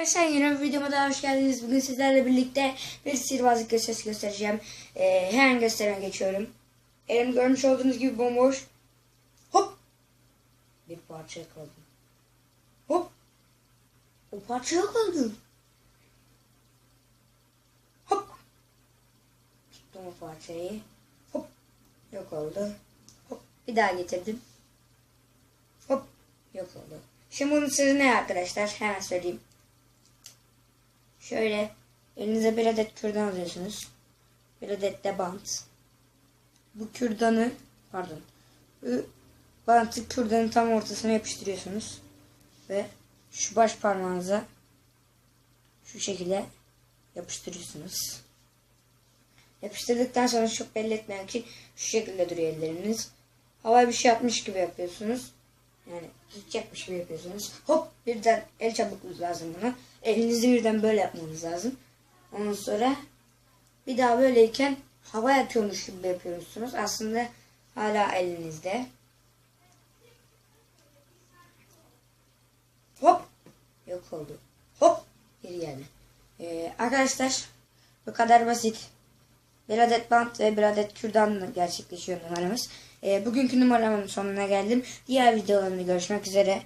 Arkadaşlar yeni bir videoma daha hoş geldiniz. Bugün sizlerle birlikte bir sihirbazlık gösterisi göstereceğim. Ee, hemen gösterime geçiyorum. Elim görmüş olduğunuz gibi bomboş. Hop! Bir parça yakaladım. Hop! O parça yakaladım. Hop! Tuttum o parçayı. Hop! Yok oldu. Hop! Bir daha getirdim. Hop! Yok oldu. Şimdi bunun sırrı ne arkadaşlar? Hemen söyleyeyim. Şöyle elinize bir adet kürdan alıyorsunuz. Bir adet de bant. Bu kürdanı pardon. Bu bantı kürdanın tam ortasına yapıştırıyorsunuz. Ve şu baş parmağınıza şu şekilde yapıştırıyorsunuz. Yapıştırdıktan sonra çok belli etmeyen için şu şekilde duruyor elleriniz. Havaya bir şey atmış gibi yapıyorsunuz. Yani yapmış gibi yapıyorsunuz. Hop birden el çabukluğu lazım buna. Elinizi birden böyle yapmanız lazım. Ondan sonra bir daha böyleyken hava atıyormuş gibi yapıyorsunuz. Aslında hala elinizde. Hop yok oldu. Hop geri geldi. Ee, arkadaşlar bu kadar basit. Bir adet bant ve bir adet kürdanla gerçekleşiyor numaramız. Ee, bugünkü numaramın sonuna geldim. Diğer videolarımda görüşmek üzere.